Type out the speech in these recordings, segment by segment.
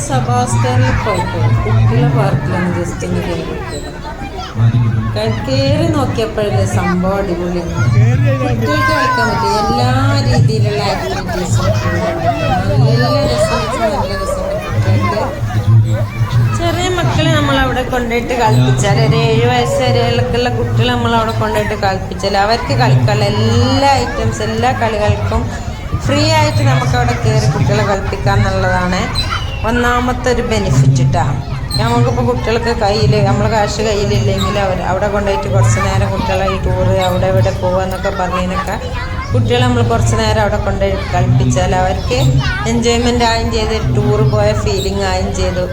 സബാസ്കാരിൽ പോയിട്ട് കുട്ടികളെ പാർക്കിലാണ് ജസ്റ്റ് ഒന്ന് കയറി കയറി നോക്കിയപ്പോഴല്ലേ സംഭവം അടിപൊളിയാണ് കുട്ടികൾക്ക് കളിക്കാൻ പറ്റും എല്ലാ രീതിയിലുള്ള ആക്ടിവിറ്റീസും ചെറിയ മക്കളെ നമ്മൾ അവിടെ കൊണ്ടുപോയിട്ട് കളിപ്പിച്ചാൽ ഒരു ഏഴ് വയസ്സ് വരെയുള്ള കുട്ടികളെ നമ്മൾ അവിടെ കൊണ്ടുപോയിട്ട് കളിപ്പിച്ചാൽ അവർക്ക് കളിക്കാനുള്ള എല്ലാ ഐറ്റംസ് എല്ലാ കളികൾക്കും ഫ്രീ ആയിട്ട് നമുക്ക് അവിടെ കയറി കുട്ടികളെ കളിപ്പിക്കാം എന്നുള്ളതാണ് ഒന്നാമത്തെ ഒരു ബെനിഫിറ്റ് കേട്ടോ നമുക്കിപ്പോൾ കുട്ടികൾക്ക് കയ്യിൽ നമ്മൾ കാശ് കയ്യിലില്ലെങ്കിൽ അവർ അവിടെ കൊണ്ടുപോയിട്ട് കുറച്ച് നേരം കുട്ടികളെ ഈ ടൂറ് അവിടെ ഇവിടെ പോകാന്നൊക്കെ പറഞ്ഞതിനൊക്കെ കുട്ടികളെ നമ്മൾ കുറച്ച് നേരം അവിടെ കൊണ്ടുപോയി കളിപ്പിച്ചാൽ അവർക്ക് എൻജോയ്മെന്റ് ആയും ചെയ്ത് ടൂറ് പോയ ഫീലിംഗ് ആയും ചെയ്തു.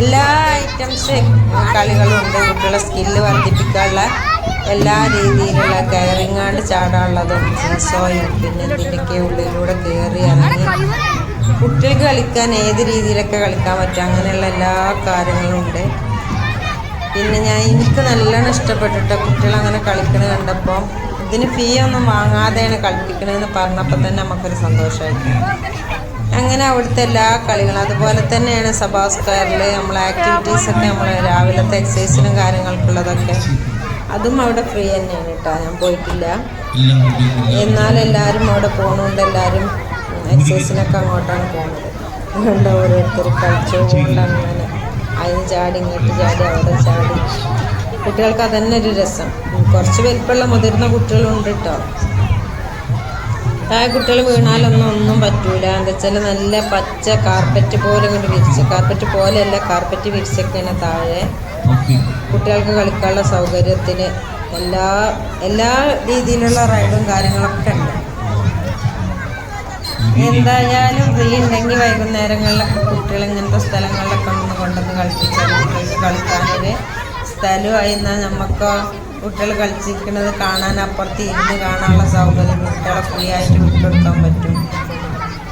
എല്ലാ ഐറ്റംസ് കളികളും ഉണ്ട്. കുട്ടികളെ സ്കില്ല് വർദ്ധിപ്പിക്കാനുള്ള എല്ലാ രീതിയിലുള്ള കയറിങ്ങാണ്ട് ചാടാനുള്ളതും സീസോയും പിന്നെ ഇതിന്റെയൊക്കെ ഉള്ളിലൂടെ കയറി ഇറങ്ങി കുട്ടികൾക്ക് കളിക്കാൻ ഏത് രീതിയിലൊക്കെ കളിക്കാൻ പറ്റും? അങ്ങനെയുള്ള എല്ലാ കാര്യങ്ങളും ഉണ്ട്. പിന്നെ ഞാൻ എനിക്ക് നല്ലോണം ഇഷ്ടപ്പെട്ടിട്ട് കുട്ടികൾ അങ്ങനെ കളിക്കണ കണ്ടപ്പോൾ ഇതിന് ഫീ ഒന്നും വാങ്ങാതെയാണ് കളിപ്പിക്കണതെന്ന് പറഞ്ഞപ്പോൾ തന്നെ നമുക്കൊരു സന്തോഷമായിട്ട് അങ്ങനെ അവിടുത്തെ എല്ലാ കളികളും അതുപോലെ തന്നെയാണ് സഭാ സ്ക്വയറിൽ നമ്മൾ ആക്ടിവിറ്റീസൊക്കെ നമ്മൾ രാവിലത്തെ എക്സസൈസിനും കാര്യങ്ങൾക്കുള്ളതൊക്കെ. അതും അവിടെ ഫ്രീ തന്നെയാണ് കേട്ടോ. ഞാൻ പോയിട്ടില്ല. എന്നാൽ എല്ലാവരും അവിടെ പോകുന്നുണ്ട് എല്ലാവരും എക്സസൈസിനൊക്കെ അങ്ങോട്ടാണ് പോകുന്നത്. അതുകൊണ്ട് ഓരോരുത്തർ കളിച്ചുകൊണ്ട് അങ്ങനെ അതിന് ചാടി ഇങ്ങോട്ട് ചാടി അവിടെ ചാടി. കുട്ടികൾക്ക് അതന്നെ ഒരു രസം. കുറച്ച് വലിപ്പമുള്ള മുതിർന്ന കുട്ടികളുണ്ട് കേട്ടോ താഴെ കുട്ടികൾ വീണാലൊന്നും ഒന്നും പറ്റൂല. എന്താ വെച്ചാൽ നല്ല പച്ച കാർപ്പറ്റ് പോലെ കൊണ്ട് വിരിച്ച് കാർപ്പറ്റ് പോലെയല്ല കാർപ്പറ്റ് വിരിച്ചൊക്കെയാണ് താഴെ കുട്ടികൾക്ക് കളിക്കാനുള്ള സൗകര്യത്തിന് എല്ലാ എല്ലാ രീതിയിലുള്ള റൈഡും കാര്യങ്ങളൊക്കെ ഉണ്ട്. എന്തായാലും ഫ്രീ ഉണ്ടെങ്കിൽ വൈകുന്നേരങ്ങളിലൊക്കെ കുട്ടികൾ ഇങ്ങനത്തെ സ്ഥലങ്ങളിലൊക്കെ ഒന്ന് കൊണ്ടുവന്ന് കളിപ്പിച്ചാൽ കളിക്കാനൊരു സ്ഥലമായി എന്നാൽ നമുക്ക് കുട്ടികൾ കളിച്ചിരിക്കുന്നത് കാണാൻ അപ്പുറത്ത് ഇരുന്ന് കാണാനുള്ള സൗകര്യം കുട്ടികളെ ഫ്രീ ആയിട്ട് വിട്ടുകൊടുക്കാൻ പറ്റും.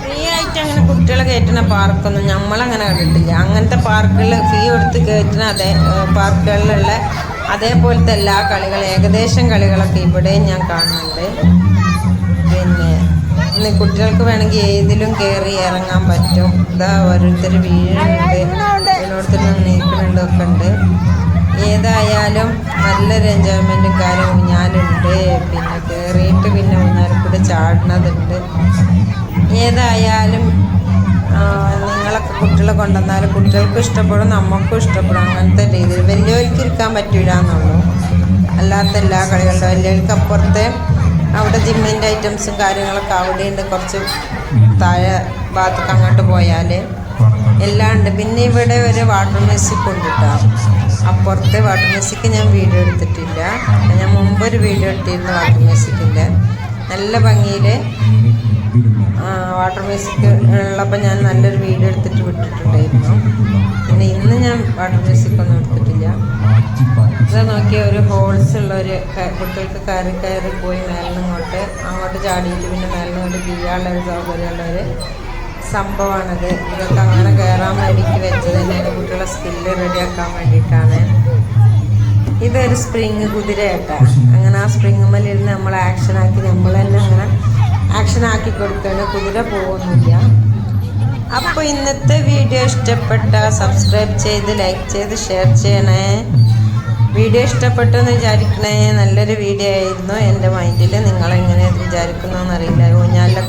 ഫ്രീ ആയിട്ട് അങ്ങനെ കുട്ടികളെ കയറ്റുന്ന പാർക്കൊന്നും നമ്മളങ്ങനെ കണ്ടിട്ടില്ല. അങ്ങനത്തെ പാർക്കുകൾ ഫീ കൊടുത്ത് കയറ്റുന്ന അതേ പാർക്കുകളിലുള്ള അതേപോലത്തെ എല്ലാ കളികളും ഏകദേശം കളികളൊക്കെ ഇവിടെയും ഞാൻ കാണുന്നുണ്ട്. പിന്നെ കുട്ടികൾക്ക് വേണമെങ്കിൽ ഏതിലും കയറി ഇറങ്ങാൻ പറ്റും. ഇതാ ഓരോരുത്തർ വീഴുന്നുണ്ട്. ഓരോരുത്തർ നീക്കുന്നുണ്ട് ഒക്കെ ഉണ്ട്. ഏതായാലും നല്ലൊരു എൻജോയ്മെന്റും കാര്യം ഊഞ്ഞാലുണ്ട് പിന്നെ കയറിയിട്ട് പിന്നെ ഒന്നാലും കൂടെ ചാടുന്നതുണ്ട്. ഏതായാലും നിങ്ങളൊക്കെ കുട്ടികളെ കൊണ്ടുവന്നാൽ കുട്ടികൾക്കും ഇഷ്ടപ്പെടും നമുക്കും ഇഷ്ടപ്പെടും. അങ്ങനത്തെ രീതിയിൽ വലിയവർക്ക് ഇരിക്കാൻ പറ്റൂല എന്നുള്ളൂ അല്ലാത്ത എല്ലാ കളികളുടെ വലിയവർക്ക് അപ്പുറത്തെ അവിടെ ജിമ്മിന്റെ ഐറ്റംസും കാര്യങ്ങളൊക്കെ അവിടെ ഉണ്ട് കുറച്ച് താഴെ ഭാഗത്തൊക്കെ അങ്ങോട്ട് പോയാൽ എല്ലാം ഉണ്ട്. പിന്നെ ഇവിടെ ഒരു വാട്ടർ മ്യൂസിക് ഉണ്ട് കേട്ടോ. അപ്പുറത്തെ വാട്ടർ മ്യൂസിക് ഞാൻ വീഡിയോ എടുത്തിട്ടില്ല. ഞാൻ മുമ്പ് ഒരു വീഡിയോ ഇട്ടിരുന്നു വാട്ടർ മ്യൂസിക്കിന്റെ. നല്ല ഭംഗിയിൽ വാട്ടർ മ്യൂസിക് ഉള്ളപ്പോൾ ഞാൻ നല്ലൊരു വീഡിയോ എടുത്തിട്ട് വിട്ടിട്ടുണ്ടായിരുന്നു. പിന്നെ ഇന്ന് ഞാൻ വാട്ടർ മ്യൂസിക് ഒന്നും എടുത്തിട്ടില്ല. ഇത് നോക്കിയ ഒരു ഹോൾസ് ഉള്ള ഒരു കുട്ടികൾക്ക് കയറി കയറി പോയി മേലിനങ്ങോട്ട് അങ്ങോട്ട് ചാടിയിട്ട് പിന്നെ മേലിൽ ഇങ്ങോട്ട് കീഴാനുള്ള ഒരു സൗകര്യമുള്ള ഒരു സംഭവമാണിത്. ഇതൊക്കെ അങ്ങനെ കയറാൻ വേണ്ടിയിട്ട് വെച്ചത് തന്നെയാണ് കുട്ടികളെ സ്കില്ല് റെഡിയാക്കാൻ വേണ്ടിയിട്ടാണ്. ഇതൊരു സ്പ്രിങ് കുതിരയാട്ടാ അങ്ങനെ ആ സ്പ്രിങ് മേലിരുന്ന് നമ്മൾ ആക്ഷൻ ആക്കി നമ്മൾ തന്നെ അങ്ങനെ ആക്ഷൻ ആക്കി കൊടുക്കുകയാണ് കുതിര പോകുന്നില്ല അപ്പോൾ ഇന്നത്തെ വീഡിയോ ഇഷ്ടപ്പെട്ട സബ്സ്ക്രൈബ് ചെയ്ത് ലൈക്ക് ചെയ്ത് ഷെയർ ചെയ്യണേ. വീഡിയോ ഇഷ്ടപ്പെട്ടെന്ന് വിചാരിക്കണേ. നല്ലൊരു വീഡിയോ ആയിരുന്നു. എന്റെ മൈൻഡിൽ നിങ്ങളെങ്ങനെ വിചാരിക്കുന്നു എന്നറിയില്ല ഊഞ്ഞാലിലൊക്കെ